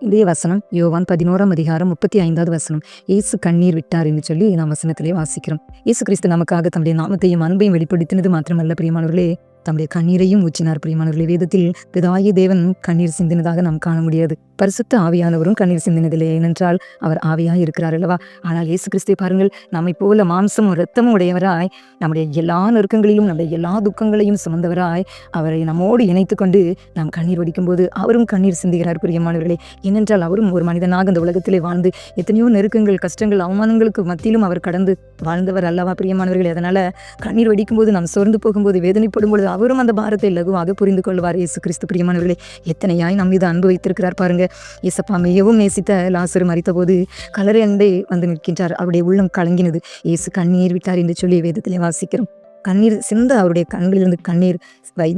இதே வசனம் யோவான் பதினோராம் அதிகாரம் முப்பத்தி ஐந்தாவது வசனம். இயேசு கண்ணீர் விட்டார் என்று சொல்லி நாம் வசனத்திலே வாசிக்கிறோம். இயேசு கிறிஸ்து நமக்காக தம்முடைய நாமத்தையும் அன்பையும் வெளிப்படுத்தினது மாத்திரமல்ல பிரியமானவர்களே. தம்முடைய கண்ணீரையும் ஊற்றினார் பிரியமானவர்களே. வேதத்தில் பிதாயி தேவன் கண்ணீர் சிந்தினதாக நாம் காண முடியாது. பரிசுத்த ஆவியானவரும் கண்ணீர் சிந்தினதில்லை. ஏனென்றால் அவர் ஆவியாக இருக்கிறார் அல்லவா? ஆனால் இயேசு கிறிஸ்தை பாருங்கள் நம்மை போல மாம்சமும் இரத்தமும் உடையவராய் நம்முடைய எல்லா நெருக்கங்களிலும் நம்முடைய எல்லா துக்கங்களையும் சுமந்தவராய் அவரை நம்மோடு இணைத்து கொண்டு நாம் கண்ணீர் வடிக்கும்போது அவரும் கண்ணீர் சிந்துகிறார் பிரியமானவர்களே. ஏனென்றால் அவரும் ஒரு மனிதனாக இந்த உலகத்திலே வாழ்ந்து எத்தனையோ நெருக்கங்கள் கஷ்டங்கள் அவமானங்களுக்கு மத்தியிலும் அவர் கடந்து வாழ்ந்தவர் அல்லவா பிரியமானவர்களே? அதனால கண்ணீர் வடிக்கும்போது நாம் சோர்ந்து போகும்போது வேதனைப்படும் பொழுது அவரும் அந்த பாரத்தை லகுவாக புரிந்து கொள்வார் இயேசு கிறிஸ்து பிரியமானவர்களே எத்தனையாய் நம் மீது அன்பு வைத்திருக்கிறார் பாருங்க. இயேசப்பா மிகவும் நேசித்த லாசரு மறித்தபோது கலரை வந்து நிற்கின்றார். அவருடைய உள்ளம் கலங்கினது. இயேசு கண்ணீர் விட்டார் என்று சொல்லி வேதத்திலே வாசிக்கிறோம். கண்ணீர் சிந்த அவருடைய கண்களிலிருந்து கண்ணீர் வை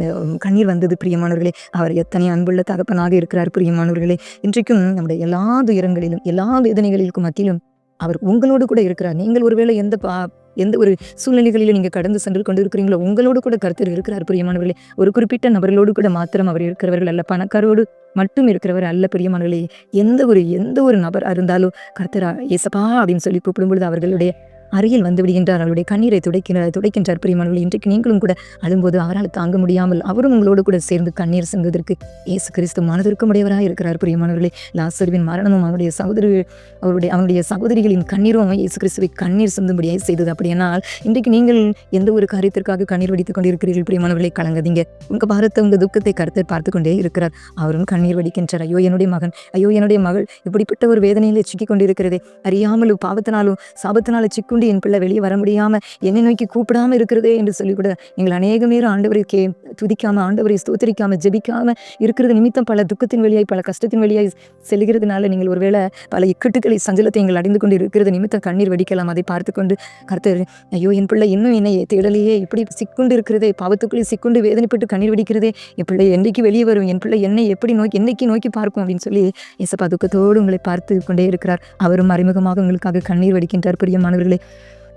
கண்ணீர் வந்தது பிரியமானவர்களே. அவர் எத்தனை அன்புள்ள தகப்பனாக இருக்கிறார் பிரியமானவர்களே. இன்றைக்கும் நம்முடைய எல்லா துயரங்களிலும் எல்லா வேதனைகளிலும் மத்தியிலும் அவர் உங்களோடு கூட இருக்கிறார். நீங்கள் ஒருவேளை எந்த பா எந்த ஒரு சூழ்நிலைகளிலும் நீங்கள் கடந்து சென்று கொண்டு இருக்கிறீங்களோ உங்களோடு கூட கருத்தர் இருக்கிறார் பிரியமானவர்களே. ஒரு குறிப்பிட்ட நபர்களோடு கூட மாத்திரம் அவர் இருக்கிறவர்கள் அல்ல. பணக்காரோடு மட்டும் இருக்கிறவர் அல்ல பிரியமானவர்களே. எந்த ஒரு எந்த ஒரு நபர் இருந்தாலும் கர்த்தரா ஏசப்பா அப்படின்னு சொல்லி கூப்பிடும் பொழுது அவர்களுடைய அருகில் வந்து விடுகின்றார் அவருடைய கண்ணீரை துடைக்கிறார் துடைக்கின்றார் பிரியமானவர்கள். இன்றைக்கு நீங்களும் கூட அழும்போது அவரால் தாங்க முடியாமல் அவரும் உங்களோடு கூட சேர்ந்து கண்ணீர் சிந்துவதற்கு இயேசு கிறிஸ்து மனதிற்கும் உடையவராக இருக்கிறார் பிரியமானவர்களே. லாசருவின் மரணமும் அவருடைய சகோதரி அவருடைய அவருடைய சகோதரிகளின் கண்ணீரும் இயேசு கிறிஸ்துவை கண்ணீர் சிந்தும்படியாக செய்தது அப்படியானால் இன்றைக்கு நீங்கள் எந்த ஒரு காரியத்திற்காக கண்ணீர் வடித்துக் கொண்டிருக்கிறீர்கள் பிரியமானவர்களை? கலங்காதீங்க. உங்க பாரத்தை உங்க துக்கத்தை கருத்தை பார்த்து கொண்டே இருக்கிறார். அவரும் கண்ணீர் வடிக்கின்றார். ஐயோ என்னுடைய மகன் ஐயோ என்னுடைய மகள் இப்படிப்பட்ட ஒரு வேதனையில் சிக்கிக் கொண்டிருக்கிறதே. அறியாமலும் பாவத்தினாலும் சாபத்தினாலும் கொண்டு என் பிள்ளை வெளியே வர முடியாமல் என்னை நோக்கி கூப்பிடாம இருக்கிறதே என்று சொல்லி கூட நீங்கள் அநேக நேரம் ஆண்டவரை கே துதிக்காமல் ஆண்டவரை ஸ்தோத்தரிக்காம ஜெபிக்காமல் இருக்கிறது நிமித்தம் பல துக்கத்தின் வழியாய் பல கஷ்டத்தின் வழியாய் செல்கிறதுனால நீங்கள் ஒருவேளை பல இக்கட்டுகளை சஞ்சலத்தை எங்கள் அடைந்து கொண்டு இருக்கிறது நிமித்தம் கண்ணீர் வடிக்கலாம். அதை பார்த்து கொண்டு கருத்தர் ஐயோ என் பிள்ளை இன்னும் என்னை தேடலையே இப்படி சிக்குண்டு இருக்கிறதே பாவத்துக்குள்ளே சிக்குண்டு வேதனைப்பட்டு கண்ணீர் வடிக்கிறதே என் பிள்ளை என்றைக்கு வெளியே வரும் என் பிள்ளை என்னை எப்படி நோக்கி என்னைக்கு நோக்கி பார்க்கும்? அப்படின்னு சொல்லி இசப்பா துக்கத்தோடு உங்களை பார்த்து கொண்டே இருக்கிறார். அவரும் அறிமுகமாக உங்களுக்காக கண்ணீர் வடிக்கின்றார். பிரியமானவர்களே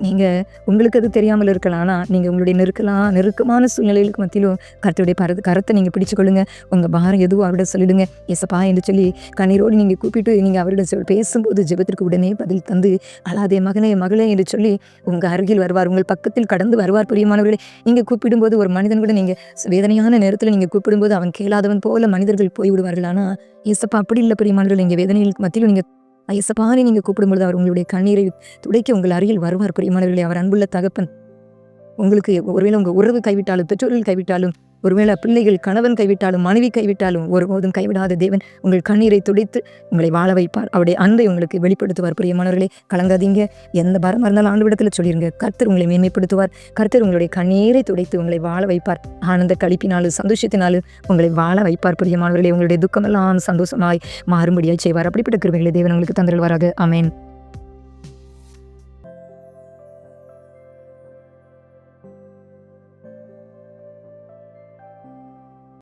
நீங்கள் உங்களுக்கு அது தெரியாமல் இருக்கலாம். ஆனால் நீங்கள் உங்களுடைய நெருக்கலாம் நெருக்கமான சூழ்நிலைகளுக்கு மத்தியிலும் கருத்துடைய பரது கரத்தை நீங்கள் பிடிச்சுக்கொள்ளுங்க. உங்கள் பாரம் எதுவும் அவரிடம் சொல்லிடுங்க. எசப்பா என்று சொல்லி கண்ணீரோடு நீங்கள் கூப்பிட்டு நீங்கள் அவரிடம் சொல் பேசும்போது ஜெபத்திற்கு உடனே பதில் தந்து அழாதே மகனே மகளே என்று சொல்லி உங்கள் அருகில் வருவார் உங்கள் பக்கத்தில் கடந்து வருவார் பிரியமானவர்களே. நீங்கள் கூப்பிடும்போது ஒரு மனிதன் கூட நீங்கள் வேதனையான நேரத்தில் நீங்கள் கூப்பிடும்போது அவன் கேளாதவன் போல மனிதர்கள் போய்விடுவார்கள். ஆனால் ஏசப்பா அப்படி இல்லை பிரியமானவர்கள். இங்கே வேதனைகளுக்கு மத்தியிலும் நீங்கள் ஐயசப்பானி நீங்கள் கூப்பிடும்பொழுது அவர் உங்களுடைய கண்ணீரை துடைக்க உங்கள் அருகில் வருவார். பிரியமானவர்களே அவர் அன்புள்ள தகப்பன். உங்களுக்கு ஒருவேளை உங்கள் உறவு கைவிட்டாலும் பெற்றோர்கள் கைவிட்டாலும் ஒருவேளை பிள்ளைகள் கணவன் கைவிட்டாலும் மனைவி கைவிட்டாலும் ஒருபோதும் கைவிடாத தேவன் உங்கள் கண்ணீரை துடைத்து உங்களை வாழ வைப்பார். அவருடைய அன்பை உங்களுக்கு வெளிப்படுத்துவார். பிரியமானவர்களே கலங்காதீங்க. எந்த பரம் இருந்தாலும் ஆண்டு விடத்தில் சொல்லிருங்க. கர்த்தர் உங்களை மேன்மைப்படுத்துவார். கர்த்தர் உங்களுடைய கண்ணீரை துடைத்து உங்களை வாழ வைப்பார். ஆனந்த கழிப்பினாலும் சந்தோஷத்தினாலும் உங்களை வாழ வைப்பார். பிரியமானவர்களே உங்களுடைய துக்கமெல்லாம் சந்தோஷமாய் மாறும்படியாய் செய்வார். அப்படிப்பட்ட கிருமிகளை தேவன் உங்களுக்கு தந்திருவாராக அமேன்